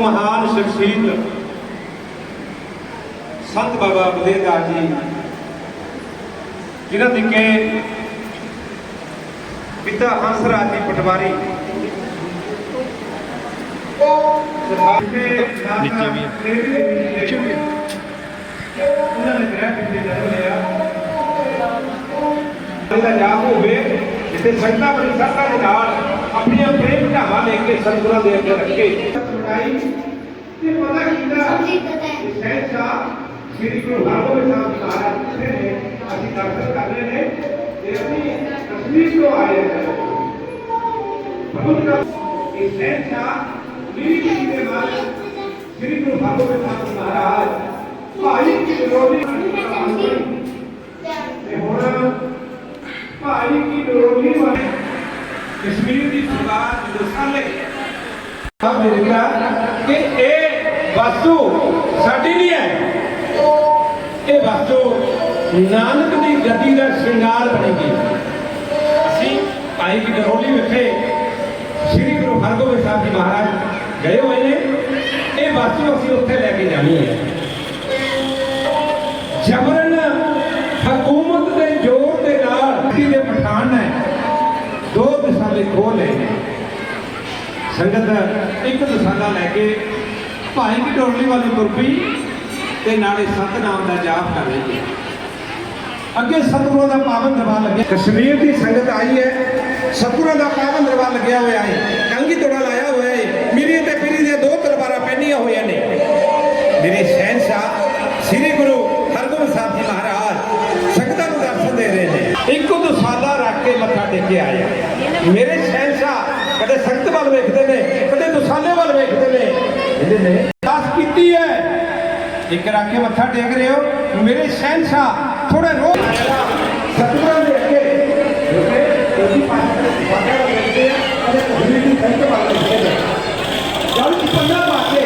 ਮਹਾਨ ਸ਼ਖਸੀਅਤ ਸੰਤ ਬਾਬਾ ਬੁੱਢੇਦਾਰ ਜੀ ਜਿਨ੍ਹਾਂ ਦੇ ਕੇ ਪਿਤਾ ਹੰਸ ਰਾਜ ਜੀ ਪਟਵਾਰੀ ਉਹ ਸਰਕਾਰ ਦੇ ਨੀਚੇ ਵੀ ਨੀਚੇ ਵੀ ਉਹਨਾਂ ਨੇ ਗ੍ਰਹਿ ਪਿੱਛੇ ਜਨਮ ਲਿਆ ਇਹਦਾ ਜਾਪ ਹੋਵੇ ਜਿੱਥੇ ਸੰਗਤਾਂ ਬੜੀ ਸਰਕਾਰ ਦੇ ਨਾਲ। ਆਪਣੀਆਂ ਪ੍ਰੇਮ ਢਾਵਾਂ ਲੈ ਕੇ ਸਤਿਗੁਰਾਂ ਦੇ ਅੱਗੇ ਰੱਖੇ ਸੁਣਾਈ ਤੇ ਪਤਾ ਕੀਤਾ ਸਹਿਜਾ ਸ੍ਰੀ ਗੁਰੂ ਹਰਗੋਬਿੰਦ ਸਾਹਿਬ ਜੀ ਮਹਾਰਾਜ ਕਿੱਥੇ ਨੇ ਅਸੀਂ ਦਰਸ਼ਨ ਕਰ ਰਹੇ ਨੇ ਤੇ ਅਸੀਂ ਕਸ਼ਮੀਰ ਤੋਂ ਆਏ ਹਾਂ ਬਹੁਤ ਦਾ ਇਹ ਸਹਿਜਾ ਮੇਰੀ ਜੀ ਦੇ ਨਾਲ ਸ੍ਰੀ ਗੁਰੂ ਹਰਗੋਬਿੰਦ ਸਾਹਿਬ ਜੀ ਮਹਾਰਾਜ ਭਾਈ ਕੀ ਕਸ਼ਮੀਰ ਦੀ ਸਰਕਾਰ ਹਿੰਦੁਸਤਾਨ ਲਈ ਆ ਮੇਰੇ ਵੀਰਾ ਕਿ ਇਹ ਵਸਤੂ ਸਾਡੀ ਨਹੀਂ ਹੈ। ਇਹ ਵਸਤੂ ਨਾਨਕ ਦੀ ਗੱਦੀ ਦਾ ਸ਼ਿੰਗਾਰ ਬਣੇਗੀ। ਅਸੀਂ ਭਾਈ ਕੀ ਡਰੋਲੀ ਵਿਖੇ ਸ੍ਰੀ ਗੁਰੂ ਹਰਗੋਬਿੰਦ ਸਾਹਿਬ ਜੀ ਮਹਾਰਾਜ ਗਏ ਹੋਏ ਨੇ। ਇਹ ਵਸਤੂ ਅਸੀਂ ਉੱਥੇ ਲੈ ਕੇ ਜਾਣੀ ਹੈ। ਦਿਸ਼ਾ ਲਏ ਨੇ। ਸੰਗਤ ਇੱਕ ਦਸਾਲਾ ਲੈ ਕੇ ਭਾਈ ਕੀ ਵਾਲੀ ਤੁਰਪੀ ਤੇ ਨਾਲੇ ਸਤਨਾਮ ਦਾ ਜਾਪ ਕਰ ਰਹੀ ਹੈ ਅੱਗੇ ਸਤਿਗੁਰਾਂ ਦਾ ਪਾਵਨ ਦਰਬਾਰ ਲੱਗਿਆ। ਕਸ਼ਮੀਰ ਦੀ ਸੰਗਤ ਆਈ ਹੈ। ਸਤਿਗੁਰਾਂ ਦਾ ਪਾਵਨ ਦਰਬਾਰ ਲੱਗਿਆ ਹੋਇਆ ਹੈ। ਕੰਗੀ ਤੋੜਾ ਲਾਇਆ ਹੋਇਆ ਹੈ। ਮੇਰੀ ਤੇ ਪੀਰੀ ਦੀਆਂ ਦੋ ਦਰਬਾਰਾਂ ਪਹਿਨੀਆਂ ਹੋਈਆਂ ਨੇ। ਮੇਰੇ ਸ਼ਹਿਨशाह ਸ੍ਰੀ ਗੁਰੂ ਹਰਗੋਬਿੰਦ ਸਾਹਿਬ ਜੀ ਮਹਾਰਾਜ, ਸੰਗਤਾਂ ਨੂੰ ਦਰਸ਼ਨ ਦੇ ਰਹੇ ਨੇ। ਇੱਕੋ ਦਸਾਲਾ ਰੱਖ ਕੇ ਮੱਥਾ ਟੇਕਿਆ ਆਇਆ ਮੇਰੇ ਸਹਿਨਸ਼ਾਹ ਕਦੇ ਸੰਗਤ ਵੱਲ ਵੇਖਦੇ ਨੇ, ਕਦੇ ਦੁਸਾਲੇ ਵੱਲ ਵੇਖਦੇ ਨੇ। ਜਿਹੜੇ ਨੇ, ਦਾਸ ਕੀਤੀ ਹੈ। ਇੱਕ ਰਾਖੇ ਮੱਥਾ ਟੇਕ ਰਹੇ ਹੋ ਮੇਰੇ ਸਹਿਨਸ਼ਾਹ ਥੋੜਾ ਰੋ। ਸਤਿਗੁਰਾਂ ਦੇ ਅੱਗੇ। ਤੁਸੀਂ ਪਾਸ ਵਾਟਾ ਵੇਖਦੇ ਆ, ਕਦੇ ਤੁਸੀਂ ਸੰਗਤ ਵੱਲ ਵੇਖਦੇ ਆ ਜਦ ਪੰਨਾ ਪਾਸੇ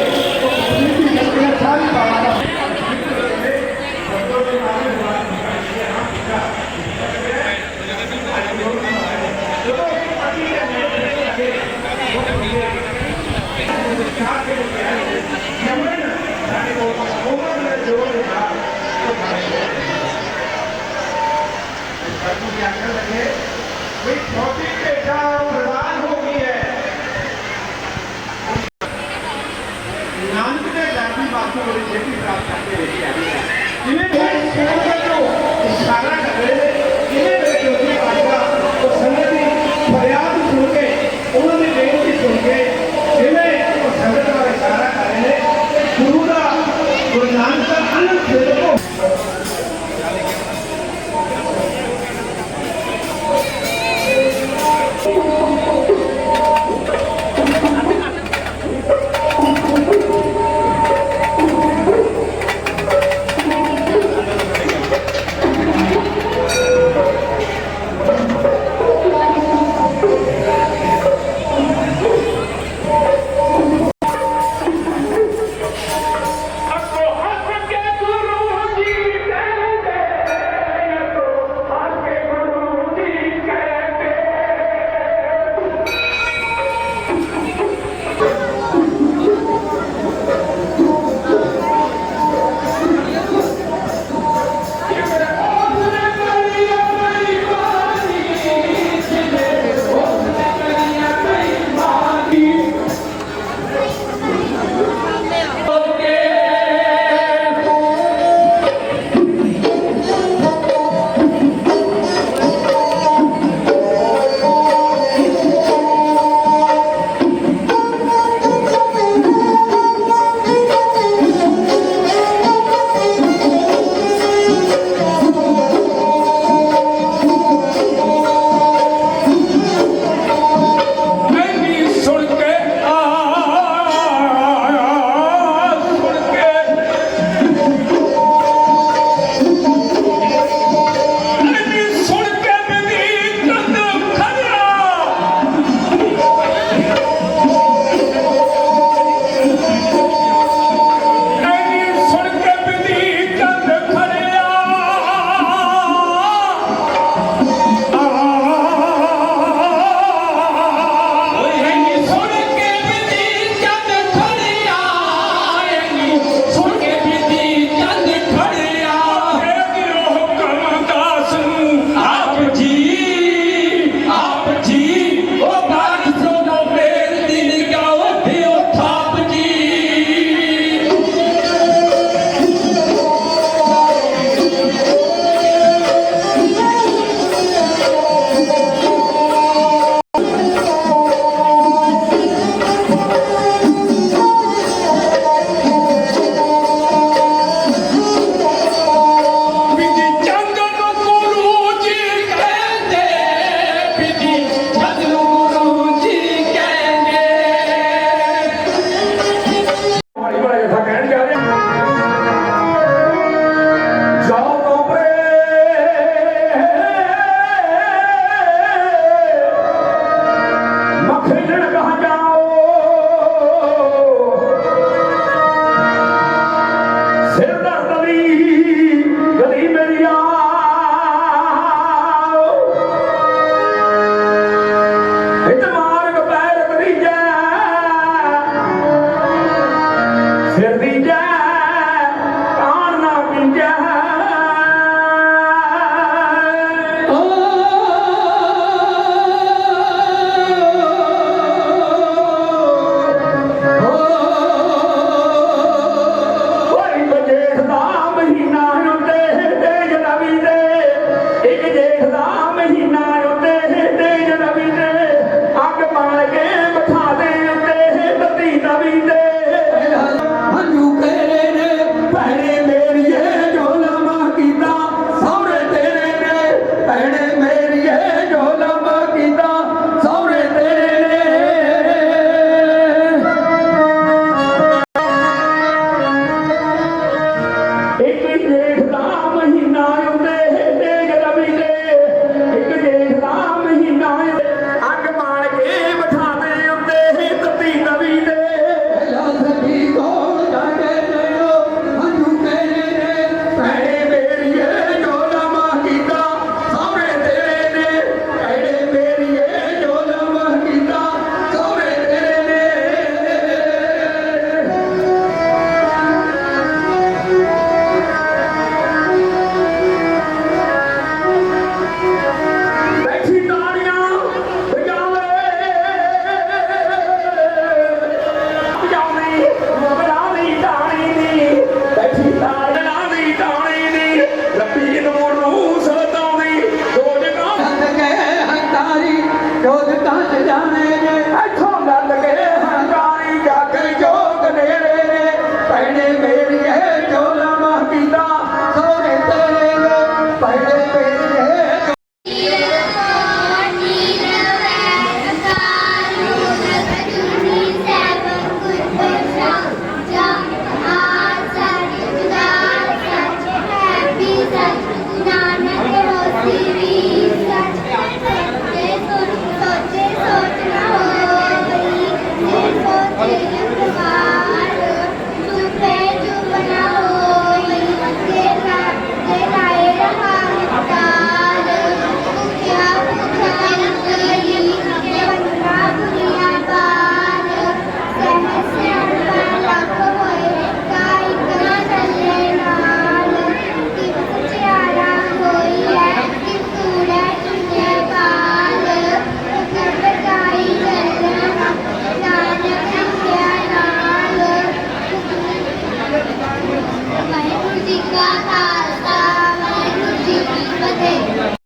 day down.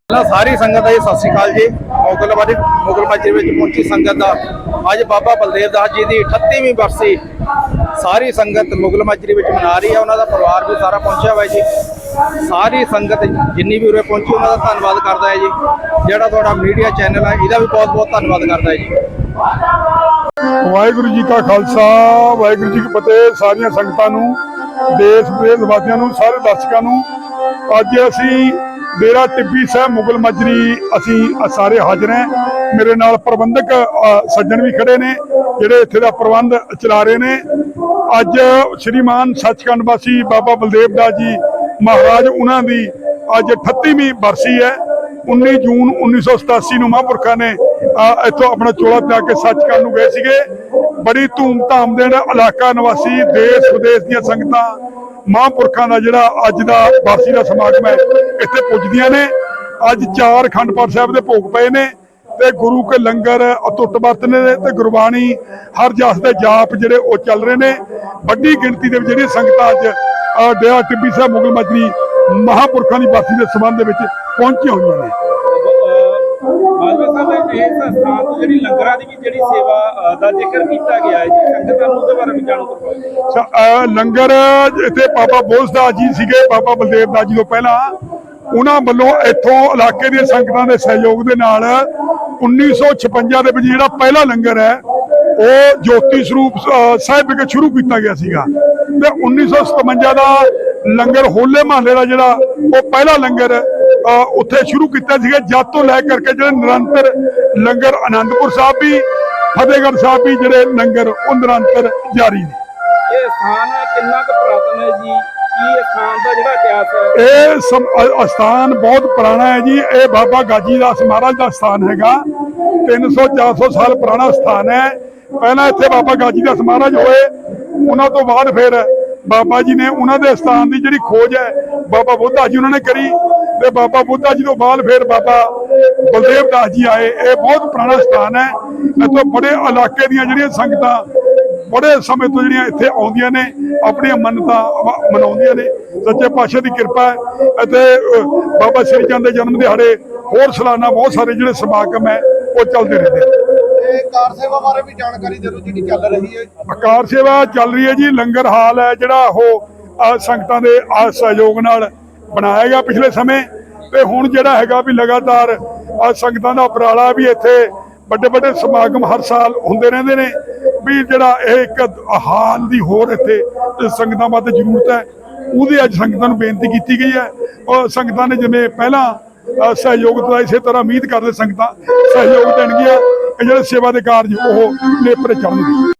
ਪਹਿਲਾਂ ਸਾਰੀ ਸੰਗਤ ਦਾ ਜੀ ਸਤਿ ਸ਼੍ਰੀ ਅਕਾਲ ਜੀ। ਮੁਗਲ ਬਾਰੇ ਵਿੱਚ ਪਹੁੰਚੀ ਸੰਗਤ ਦਾ। ਅੱਜ ਬਾਬਾ ਬਲਦੇਵ ਦਾਸ ਜੀ ਦੀ 38ਵੀਂ ਬਰਸੀ। ਸਾਰੀ ਸੰਗਤ ਮੁਗਲ ਮਾਜਰੇ ਵਿੱਚ ਮਨਾ ਰਹੀ ਹੈ, ਉਹਨਾਂ ਦਾ ਪਰਿਵਾਰ ਵੀ ਸਾਰਾ ਪਹੁੰਚਿਆ ਹੋਇਆ ਜੀ। ਸਾਰੀ ਸੰਗਤ ਜਿੰਨੀ ਵੀ ਉਰੇ ਪਹੁੰਚੀ, ਉਹਨਾਂ ਦਾ ਧੰਨਵਾਦ ਕਰਦਾ ਹੈ ਜੀ। ਜਿਹੜਾ ਤੁਹਾਡਾ ਮੀਡੀਆ ਚੈਨਲ ਹੈ, ਇਹਦਾ ਵੀ ਬਹੁਤ ਬਹੁਤ ਧੰਨਵਾਦ ਕਰਦਾ ਹੈ ਜੀ। ਵਾਹਿਗੁਰੂ ਜੀ ਕਾ ਖਾਲਸਾ, ਵਾਹਿਗੁਰੂ ਜੀ ਕੀ ਫਤਿਹ। ਸਾਰੀਆਂ ਸੰਗਤਾਂ ਨੂੰ ਦੇਸ਼ ਵਿਦੇਸ਼ ਵਾਸੀਆਂ ਨੂੰ, ਸਾਰੇ ਦਰਸ਼ਕਾਂ ਨੂੰ, ਅੱਜ ਅਸੀਂ ਡੇਰਾ ਟਿੱਬੀ ਸਾਹਿਬ ਮੁਗਲ ਮਜਰੀ ਅਸੀਂ ਸਾਰੇ ਹਾਜ਼ਰ ਹਾਂ। ਮੇਰੇ ਨਾਲ ਪ੍ਰਬੰਧਕ ਸੱਜਣ ਵੀ ਖੜੇ ਨੇ, ਜਿਹੜੇ ਇੱਥੇ ਦਾ ਪ੍ਰਬੰਧ ਚਲਾ ਰਹੇ ਨੇ। ਅੱਜ ਸ਼੍ਰੀਮਾਨ ਸੱਚਖੰਡ ਵਾਸੀ ਬਾਬਾ ਬਲਦੇਵ ਦਾਸ ਜੀ ਮਹਾਰਾਜ, ਉਹਨਾਂ ਦੀ ਅੱਜ 38ਵੀਂ ਬਰਸੀ ਹੈ। 19 ਜੂਨ 1987 ਨੂੰ ਮਹਾਂਪੁਰਖਾਂ ਨੇ ਇੱਥੋਂ ਆਪਣਾ ਚੋਲਾ ਤਿਆਗ ਕੇ ਸੱਚਖੰਡ ਨੂੰ ਗਏ ਸੀਗੇ। ਬੜੀ ਧੂਮ-ਧਾਮ ਦੇ ਨਾਲ ਇਲਾਕਾ ਨਿਵਾਸੀ ਦੇਸ਼ ਵਿਦੇਸ਼ ਦੀਆਂ ਸੰਗਤਾਂ ਮਹਾਂਪੁਰਖਾਂ ਦਾ ਜਿਹੜਾ ਅੱਜ ਦਾ ਵਾਸੀ ਦਾ ਸਮਾਗਮ ਹੈ ਇੱਥੇ ਪੁੱਜਦੀਆਂ ਨੇ। ਅੱਜ ਚਾਰ ਅਖੰਡ ਪਾਠ ਸਾਹਿਬ ਦੇ ਭੋਗ ਪਏ ਨੇ ਤੇ ਗੁਰੂ ਕੇ ਲੰਗਰ ਅਟੁੱਟ ਵਰਤਨੇ ਨੇ ਤੇ ਗੁਰਬਾਣੀ ਹਰ ਜਸ ਦੇ ਜਾਪ ਜਿਹੜੇ ਉਹ ਚੱਲ ਰਹੇ ਨੇ। ਵੱਡੀ ਗਿਣਤੀ ਦੇ ਵਿੱਚ ਜਿਹੜੀਆਂ ਸੰਗਤਾਂ ਅੱਜ ਅਹ, ਡੇਰਾ ਟਿੱਬੀ ਸਾਹਿਬ ਮੁਗਲ ਮਜਰੀ ਮਹਾਂਪੁਰਖਾਂ ਦੀ ਬਰਸੀ ਦੇ ਸੰਬੰਧ ਦੇ ਵਿੱਚ ਪਹੁੰਚੀਆਂ ਹੋਈਆਂ ਨੇ। ਬਾਜਵਾ ਸਾਹਿਬ ਇਸ ਸਥਾਨ ਤੋਂ ਜਿਹੜੀ ਲੰਗਰਾਂ ਦੀ ਵੀ ਜਿਹੜੀ ਸੇਵਾ ਦਾ ਜ਼ਿਕਰ ਕੀਤਾ ਗਿਆ ਹੈ ਜੀ, ਸੰਗਤਾਂ ਨੂੰ ਉਹਦੇ ਬਾਰੇ ਵੀ ਜਾਣੂ ਕਰਵਾਓ ਲੰਗਰ ਇੱਥੇ ਬਾਬਾ ਬੋਸਦਾਸ ਜੀ ਸੀਗੇ, ਬਾਬਾ ਬਲਦੇਵ ਦਾਸ ਜੀ ਤੋਂ ਪਹਿਲਾਂ। ਉਹਨਾਂ ਵੱਲੋਂ ਇੱਥੋਂ ਇਲਾਕੇ ਦੀਆਂ ਸੰਗਤਾਂ ਦੇ ਸਹਿਯੋਗ ਦੇ ਨਾਲ 1956 ਦੇ ਵਿੱਚ ਜਿਹੜਾ ਪਹਿਲਾ ਲੰਗਰ ਹੈ, ਉਹ ਜੋਤੀ ਸਰੂਪ ਸਾਹਿਬ ਵਿਖੇ ਸ਼ੁਰੂ ਕੀਤਾ ਗਿਆ ਸੀਗਾ। ਤੇ 1957 ਦਾ ਲੰਗਰ ਹੋਲੇ ਮਹੱਲੇ ਦਾ ਜਿਹੜਾ, ਉਹ ਪਹਿਲਾ ਲੰਗਰ ਉੱਥੇ ਸ਼ੁਰੂ ਕੀਤਾ ਸੀਗਾ ਜਦ ਤੋਂ ਲੈ ਕਰਕੇ ਜਿਹੜੇ ਨਿਰੰਤਰ ਲੰਗਰ ਆਨੰਦਪੁਰ ਸਾਹਿਬ ਵੀ ਫਤਿਹਗੜ੍ਹ ਸਾਹਿਬ ਵੀ ਜਿਹੜੇ ਲੰਗਰ ਉਹ ਨਿਰੰਤਰ ਜਾਰੀ ਨੇ। ਇਹ ਸਥਾਨ ਕਿੰਨਾ ਕੁ ਪੁਰਾਤਨ ਹੈ ਜੀ? ਕੀ ਇਹ ਸਥਾਨ ਦਾ ਜਿਹੜਾ ਇਤਿਹਾਸ ਹੈ? ਇਹ ਸਮ- ਅ- ਅਸਥਾਨ ਬਹੁਤ ਪੁਰਾਣਾ ਹੈ ਜੀ। ਇਹ ਬਾਬਾ ਗਾਜੀ ਦਾਸ ਮਹਾਰਾਜ ਦਾ ਸਥਾਨ ਹੈਗਾ। 300 400 ਸਾਲ ਪੁਰਾਣਾ ਸਥਾਨ ਹੈ। ਪਹਿਲਾਂ ਇੱਥੇ ਬਾਬਾ ਗਾਜੀ ਦਾਸ ਮਹਾਰਾਜ ਹੋਏ। ਉਹਨਾਂ ਤੋਂ ਬਾਅਦ ਫਿਰ ਬਾਬਾ ਜੀ ਨੇ ਉਹਨਾਂ ਦੇ ਸਥਾਨ ਦੀ ਜਿਹੜੀ ਖੋਜ ਹੈ ਬਾਬਾ ਬੁੱਧਾ ਜੀ ਉਹਨਾਂ ਨੇ ਕਰੀ। ਤੇ ਬਾਬਾ ਬੁੱਧਾ ਜੀ ਤੋਂ ਬਾਅਦ ਫਿਰ ਬਾਬਾ ਬਲਦੇਵ ਦਾਸ ਜੀ ਆਏ। ਇਹ ਬਹੁਤ ਪੁਰਾਣਾ ਸਥਾਨ ਹੈ। ਇੱਥੋਂ ਬੜੇ ਇਲਾਕੇ ਦੀਆਂ ਜਿਹੜੀਆਂ ਸੰਗਤਾਂ ਬੜੇ ਸਮੇਂ ਤੋਂ ਜਿਹੜੀਆਂ ਇੱਥੇ ਆਉਂਦੀਆਂ ਨੇ ਆਪਣੀਆਂ ਮੰਨਤਾਂ ਮਨਾਉਂਦੀਆਂ ਨੇ। ਸੱਚੇ ਪਾਤਸ਼ਾਹ ਦੀ ਕਿਰਪਾ ਹੈ। ਅਤੇ ਬਾਬਾ ਸ੍ਰੀ ਚੰਦ ਦੇ ਜਨਮ ਦਿਹਾੜੇ ਹੋਰ ਸਾਲਾਨਾ ਬਹੁਤ ਸਾਰੇ ਜਿਹੜੇ ਸਮਾਗਮ ਹੈ ਉਹ ਚੱਲਦੇ ਰਹਿੰਦੇ ਨੇ। ਕਾਰ ਸੇਵਾ ਬਾਰੇ ਵੀ ਜਾਣਕਾਰੀ ਦਿਓ ਜਿਹੜੀ ਚੱਲ ਰਹੀ ਹੈ। ਕਾਰ ਸੇਵਾ ਚੱਲ ਰਹੀ ਹੈ ਜੀ। ਲੰਗਰ ਹਾਲ ਹੈ ਜਿਹੜਾ ਉਹ ਸੰਗਤਾਂ ਦੇ ਸਹਿਯੋਗ ਨਾਲ ਬਣਾਇਆ ਗਿਆ ਪਿਛਲੇ ਸਮੇਂ ਤੇ ਹੁਣ ਜਿਹੜਾ ਹੈਗਾ ਵੀ ਲਗਾਤਾਰ ਅ, ਸੰਗਤਾਂ ਦਾ ਉਪਰਾਲਾ ਵੀ ਇੱਥੇ ਵੱਡੇ ਵੱਡੇ ਸਮਾਗਮ ਹਰ ਸਾਲ ਹੁੰਦੇ ਰਹਿੰਦੇ ਨੇ ਵੀ ਜਿਹੜਾ ਇਹ ਇੱਕ ਹਾਲ ਦੀ ਹੋਰ ਇੱਥੇ ਸੰਗਤਾਂ ਵਾਸਤੇ ਜ਼ਰੂਰਤ ਹੈ ਉਹਦੀ ਅੱਜ ਸੰਗਤਾਂ ਨੂੰ ਬੇਨਤੀ ਕੀਤੀ ਗਈ ਹੈ। ਔਰ ਸੰਗਤਾਂ ਨੇ ਜਿਵੇਂ ਪਹਿਲਾਂ ਸਹਿਯੋਗ ਦਾ ਇਸੇ ਤਰ੍ਹਾਂ ਉਮੀਦ ਕਰਦੇ ਸੰਗਤਾਂ ਸਹਿਯੋਗ ਦੇਣਗੀਆਂ ਜਿਹੜੇ ਸੇਵਾ ਦੇ ਕਾਰਜ ਉਹ ਨੇਪਰੇ ਚੜ੍ਹਨਗੇ